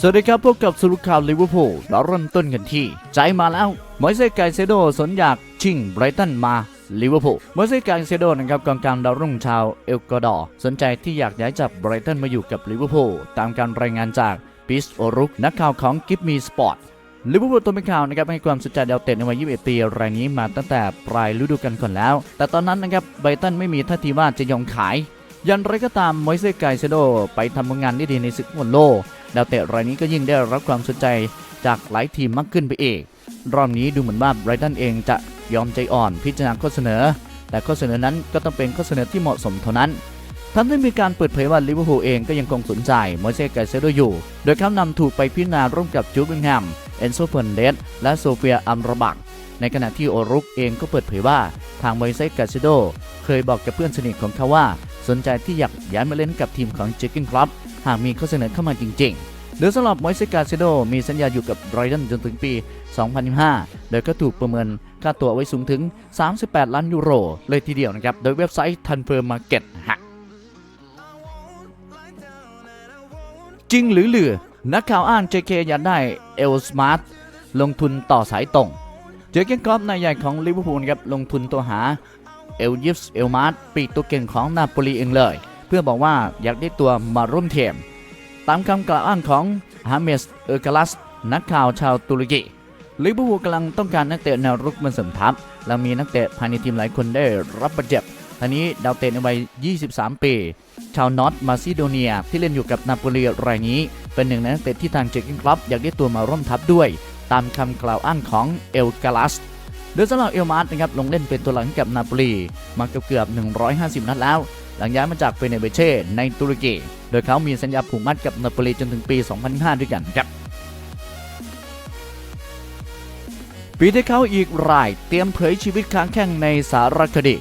สวัสดีครับพบกับสรุปข่าวลิเวอร์พูลเราเริ่มต้นกันที่ ใจมาแล้วมอยเซสไกเซโดสนอยากชิงไบรตันมาลิเวอร์พูลมอยเซสไกเซโดนะครับกองกลางดาวรุ่งชาวเอลกวาดอร์สนใจที่อยากย้ายจากไบรตันมาอยู่กับลิเวอร์พูลตามการรายงานจากปิสโอรุกนักข่าวของกิฟมีสปอร์ตลิเวอร์พูลตัวเป็นข่าวนะครับให้ความสนใจดาวเตะในวัย 21 ปีรายนี้มาตั้งแต่ปลายฤดูกาลก่อนแล้ว แต่ตอนนั้นนะครับไบรตันไม่มีท่าทีว่าจะยอมขาย ยันไรก็ตามมอยเซสไกเซโดไปทำงานได้ดีในศึกฟุตบอลโลก ดาวเตะรายนี้ก็ยิ่งได้รับความสนใจจากหลายทีมมากขึ้นไปเองรอบนี้ดูเหมือนว่าไรตันเองจะยอมใจอ่อนพิจารณาข้อเสนอ แต่ข้อเสนอนั้นก็ต้องเป็นข้อเสนอที่เหมาะสมเท่านั้นทั้งที่มีการเปิดเผยว่าลิเวอร์พูลเองก็ยังคงสนใจมอยเซสไกเซโดอยู่ โดยเขานำถูกไปพิจารณาร่วมกับจูบิงแฮม เอนโซเฟนเดสและโซเฟียอัมรบัก ในขณะที่โอรุกเองก็เปิดเผยว่าทางมอยเซสไกเซโดเคยบอกกับเพื่อนสนิทของเขาว่า สนใจที่อยากย้ายมาเล่นกับทีมของเจคกินคลับหากมีข้อเสนอเข้ามาจริงๆโดยสำหรับมอยเซกาเซโดมีสัญญาอยู่กับไรดันจนถึงปี 2025 โดยก็ถูกประเมินค่าตัวไว้สูงถึง 38 ล้านยูโร เลยทีเดียวนะครับ โดยเว็บไซต์ Transfer Market ฮะจริงหรือเหลือ นักข่าวอ้าง JK อยากได้เอลสมาร์ทลงทุนต่อสายตรง เจอเกนกรอบนายใหญ่ของลิเวอร์พูลครับลงทุนตัวหา เอลยิฟส์เอลมาร์ตปีกตัวเก่งของนาโปลีเองเลย เพื่อบอกว่าอยากได้ตัวมาร่วมเทีม ตามคำกล่าวอ้างของฮาเมสเออร์กาลัส นักข่าวชาวตุรกีลิเวอร์พูลกำลังต้องการนักเตะแนวรุกมาเสริมทัพ และมีนักเตะภายในทีมหลายคนได้รับบาดเจ็บทีนี้ดาวเตะในวัย 23 ปี ชาวนอตมาซิโดเนีย ที่เล่นอยู่กับนาโปลีรายนี้ เป็นหนึ่งในนักเตะที่ทางเจคกินคลับอยากได้ตัวมาร่วมทัพด้วย ตามคำกล่าวอ้างของเอลกาลัส โดยสำหรับเอลมาร์นะครับลงเล่นเป็นตัวหลังกับนาโปลีมาเกือบเกือบ 150 นัดแล้ว หลังย้ายมาจากเฟเนเบเช่ในตุรกี โดยเขามีสัญญาผูกมัดกับนาโปลีจนถึงปี 2005 ด้วยกันครับปีที่เขาอีกรายเตรียมเผยชีวิตค้างแข่งในสารคดี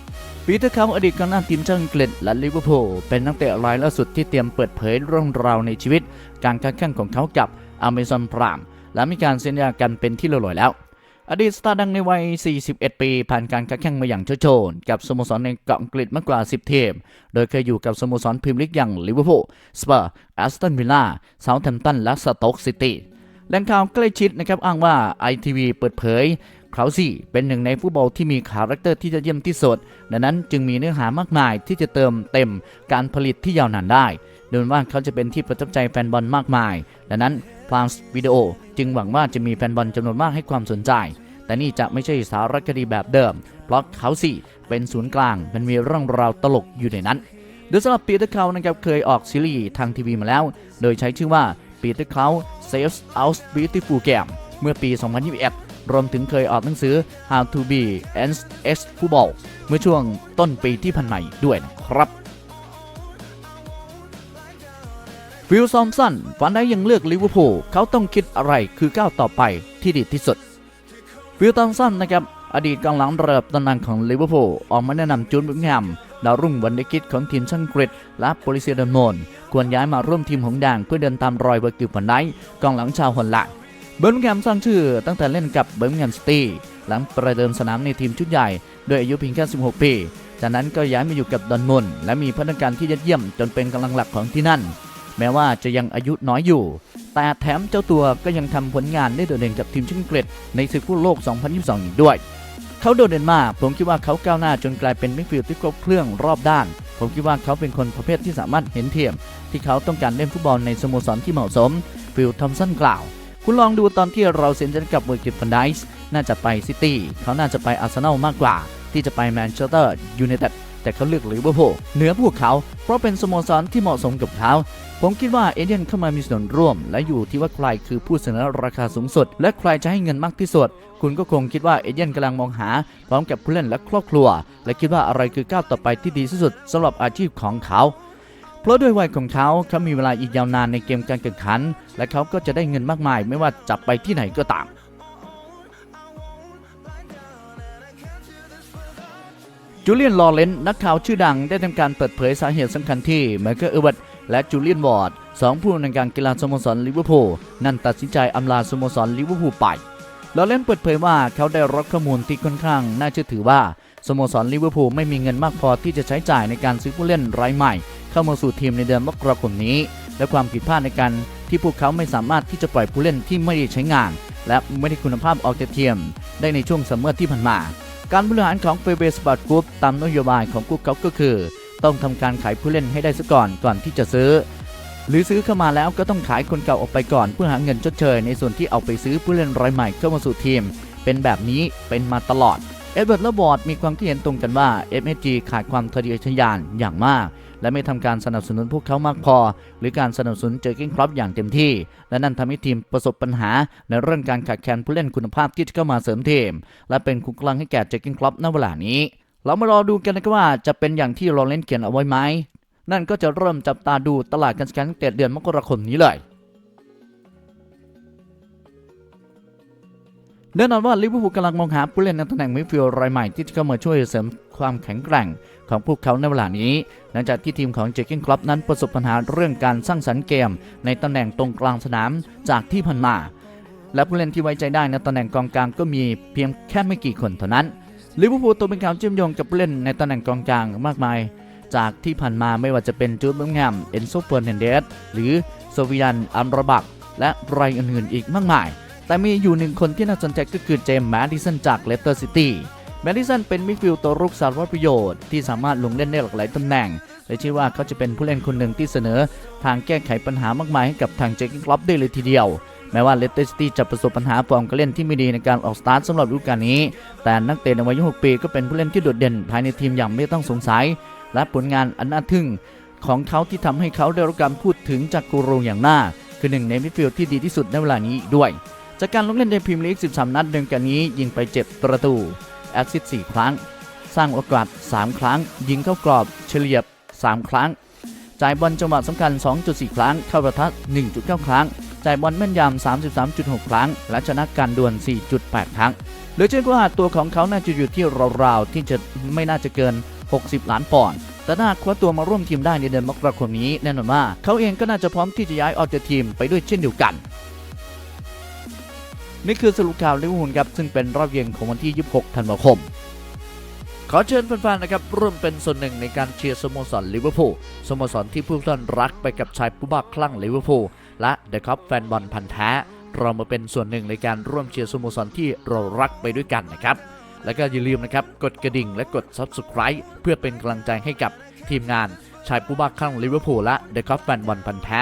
ปีที่เขาอดีตกองหน้าทีมชาติอังกฤษและลิเวอร์พูลเป็นนักเตะรายล่าสุดที่เตรียมเปิดเผยเรื่องราวในชีวิต การค้างแข่งของเขากับอเมซอนพรามและมีการเซ็นสัญญากันเป็นที่เรียบร้อยแล้ว อดีตสตาร์ดังในวัย 41 ปี ผ่านการค้าแข่งมาอย่างโชโชน กับสโมสรในเกาะอังกฤษมากกว่า 10 ทีม โดยเคยอยู่กับสโมสรพรีเมียร์ลีกอย่างลิเวอร์พูล สเปอร์ แอสตันวิลล่าเซาท์แฮมป์ตัน และสโต๊กซิตี้ แหล่งข่าวใกล้ชิดนะครับอ้างว่า ITV เปิดเผย เขาสี่เป็นหนึ่งในฟุตบอลที่มีคาแรคเตอร์ที่จะเยี่ยมที่สุด ดังนั้นจึงมีเนื้อหามากมายที่จะเติมเต็มการผลิตที่ยาวนานได้โดยว่าเขาจะเป็นที่ประทับใจแฟนบอลมากมาย ดังนั้นพลาสวิดีโอจึงหวังว่าจะมีแฟนบอลจำนวนมากให้ความสนใจ แต่นี่จะไม่ใช่สารคดีแบบเดิม เพราะเขาสี่เป็นศูนย์กลาง มันมีเรื่องราวตลกอยู่ในนั้นโดยสำหรับปีเตอร์เขานะครับเคยออกซีรีส์ทางทีวีมาแล้ว โดยใช้ชื่อว่าปีเตอร์เขา Saves Out Beautiful Game เมื่อปี 2021 รวมถึงเคยออกหนังสือ How to be an ex football เมื่อช่วงต้นปีที่ผ่านมาด้วยนะครับวิลซอมสันฝันได้ยังเลือกลิเวอร์พูลเขาต้องคิดอะไรคือก้าวต่อไปที่ดีที่สุดวิลตอมสันนะครับ อดีตกองหลังระดับตำนานของลิเวอร์พูลออกมาแนะนำจูนบิงแฮมดาวรุ่งวันเดกิตของทีมชันกริดและโปลิเซียดอนโมนควรย้ายมาร่วมทีมหงส์แดงเพื่อเดินตามรอยเวอร์กิลฟันไดกองหลังชาวฮอลแลนด์ เบิร์มิงแฮมสร้างชื่อตั้งแต่เล่นกับเบิร์มิงแฮมซิตี้หลังประเดิมสนามในทีมชุดใหญ่ด้วยอายุเพียงแค่ 16 ปี จากนั้นก็ย้ายมาอยู่กับดอนมอนและมีพัฒนาการที่ยอดเยี่ยมจนเป็นกำลังหลักของที่นั่น แม้ว่าจะยังอายุน้อยอยู่ แต่แถมเจ้าตัวก็ยังทำผลงานได้โดดเด่นกับทีมชาติอังกฤษในศึกฟุตบอลโลก 2022 อีกด้วย เขาโดดเด่นมาก ผมคิดว่าเขาก้าวหน้าจนกลายเป็นมิดฟิลด์ที่ครบเครื่องรอบด้าน ผมคิดว่าเขาเป็นคนประเภทที่สามารถเห็นเทียม ที่เขาต้องการเล่นฟุตบอลในสโมสรที่เหมาะสม ฟิลทอมสันกล่าว คุณลองดูตอนที่เราเซ็นสัญญากับเวอร์กิตฟันไดส์น่าจะไปซิตี้เขาน่าจะไปอาร์เซนอลมากกว่า ที่จะไปแมนเชสเตอร์ยูไนเต็ดแต่เขาเลือกลิเวอร์พูลเหนือพวกเขา เพราะเป็นสโมสรที่เหมาะสมกับเขา ผมคิดว่าเอเดนเข้ามามีส่วนร่วม และอยู่ที่ว่าใครคือผู้เสนอราคาสูงสุด และใครจะให้เงินมากที่สุด คุณก็คงคิดว่าเอเดนกำลังมองหา พร้อมกับผู้เล่นและครอบครัว และคิดว่าอะไรคือก้าวต่อไปที่ดีที่สุดสำหรับอาชีพของเขา ราะด้วยวัยของเขาเขามีเวลาอีกยาวนานในเกมการแข่งขัน และเขาก็จะได้เงินมากมาย ไม่ว่าจะไปที่ไหนก็ตามจูเลียน ลอเรนนักข่าวชื่อดังได้ทำการเปิดเผยสาเหตุสำคัญที่ไมเคิลเอเวตและจูเลียนวอร์ดสองผู้ในการกีฬาสโมสรลิเวอร์พูลนั่นตัดสินใจอำลาสโมสรลิเวอร์พูลไป ลอเรนเปิดเผยว่าเขาได้รับข้อมูลที่ค่อนข้างน่าเชื่อถือว่าสโมสรลิเวอร์พูลไม่มีเงินมากพอที่จะใช้จ่ายในการซื้อผู้เล่นรายใหม่ เข้ามาสู่ทีมในเดือนมกราคมนี้ และความผิดพลาดในการที่พวกเขาไม่สามารถที่จะปล่อยผู้เล่นที่ไม่ได้ใช้งาน และไม่ได้คุณภาพออกจากทีมได้ในช่วงซัมเมอร์ที่ผ่านมา การบริหารของเฟเบสปอร์ตกรุ๊ปตามนโยบายของพวกเขาก็คือ ต้องทำการขายผู้เล่นให้ได้ซะก่อนก่อนที่จะซื้อ หรือซื้อเข้ามาแล้วก็ต้องขายคนเก่าออกไปก่อน เพื่อหาเงินชดเชยในส่วนที่เอาไปซื้อผู้เล่นรายใหม่เข้ามาสู่ทีม เป็นแบบนี้เป็นมาตลอดเอ็ดเวิร์ดและบอร์ดมีความคิดเห็นตรงกันว่า FSG ขาดความทะเยอทะยานอย่างมาก และไม่ทำการสนับสนุนพวกเขามากพอ หรือการสนับสนุนเจอร์เก้งครอปอย่างเต็มที่ และนั่นทำให้ทีมประสบปัญหา ในเรื่องการขาดแคลนผู้เล่นคุณภาพที่จะเข้ามาเสริมทีม และเป็นคุกกลังให้แก่เจอร์เก้งครอปณเวลานี้ เรามารอดูกันนะครับว่าจะเป็นอย่างที่เราเล่นเขียนเอาไว้ไหมนั่นก็จะเริ่มจับตาดูตลาดการแข่งเตะเดือนมกราคมนี้เลย แน่นอนว่าลิเวอร์พูลกำลังมองหาผู้เล่นในตำแหน่งมิดฟิลด์รายใหม่ที่จะเข้ามาช่วยเสริมความแข็งแกร่งของพวกเขาในเวลานี้ หลังจากที่ทีมของเจอร์เกนคลับนั้นประสบปัญหาเรื่องการสร้างสรรค์เกม ในตำแหน่งตรงกลางสนามจากที่ผ่านมา และผู้เล่นที่ไว้ใจได้ในตำแหน่งกองกลางก็มีเพียงแค่ไม่กี่คนเท่านั้นลิเวอร์พูลตัวเป็นข่าวเชื่อมโยงกับผู้เล่นในตำแหน่งกองกลางมากมาย จากที่ผ่านมาไม่ว่าจะเป็นจูดเบิร์แฮมเอนโซเฟอร์นันเดสหรือโซวิยันอัมรบักและรายอื่นๆอีกมากมาย แต่มีอยู่หนึ่งคนที่น่าสนใจก็คือเจมส์แมดิสันจากเลสเตอร์ซิตี้แมดิสันเป็นมิดฟิลด์ตัวรุกสารวัตรประโยชน์ที่สามารถลงเล่นได้หลากหลายตำแหน่ง และเชื่อว่าเขาจะเป็นผู้เล่นคนหนึ่งที่เสนอ ทางแก้ไขปัญหามากมายให้กับทางเจคกิ้งคลับได้เลยทีเดียวแม้ว่าเลสเตอร์ซิตี้จะประสบปัญหาฟอร์มการเล่นที่ไม่ดีในการออกสตาร์ทสำหรับฤดูกาลนี้ แต่นักเตะในวัย 6 ปีก็เป็นผู้เล่นที่โดดเด่นภายในทีมอย่างไม่ต้องสงสัย และผลงานอันน่าทึ่งของเขาที่ทำให้เขาได้รับการพูดถึงจากกูรูอย่างมาคือหนึ่งในมิดฟิลด์ที่ดีที่สุดในเวลานี้อีกด้วย จากการลงเล่นในพรีเมียร์ลีก 13 นัดเดือนกันนี้ ยิงไป 7 ประตู แอสซิส4ครั้ง สร้างโอกาส 3 ครั้ง ยิงเข้ากรอบ เฉลี่ย3ครั้ง จ่ายบอลจังหวะสำคัญ 2.4 ครั้ง เข้าประทัด 1.9 ครั้ง จ่ายบอลแม่นยำ 33.6 ครั้ง และชนะการดวล 4.8 ครั้งหลือเชื่อว่าตัวของเขาน่าจะอยู่ที่ราวๆที่จะไม่น่าจะเกิน 60 ล้านปอนด์แต่ถ้าคว้าตัวมาร่วมทีมได้ในเดือนมกราคมนี้แน่นอนว่าเขาเองก็น่าจะพร้อมที่จะย้ายออกจากทีมไปด้วยเช่นเดียวกัน นี่คือสรุปข่าวลิเวอร์พูลครับซึ่งเป็นรอบเย็นของวันที่ 26 ธันวาคม ขอเชิญแฟนๆนะครับร่วมเป็นส่วนหนึ่งในการเชียร์สโมสรลิเวอร์พูลสโมสรที่ผู้ท่านรักไปกับชายผู้บ้าคลั่งลิเวอร์พูลและเดอะคัพแฟนบอลพันธ์แท้เรามาเป็นส่วนหนึ่งในการร่วมเชียร์สโมสรที่เรารักไปด้วยกันนะครับ แล้วก็อย่าลืมนะครับกดกระดิ่งและกด Subscribe เพื่อเป็นกำลังใจให้กับทีมงานชายผู้บ้าคลั่งลิเวอร์พูลและเดอะคัพแฟนบอลพันธ์แท้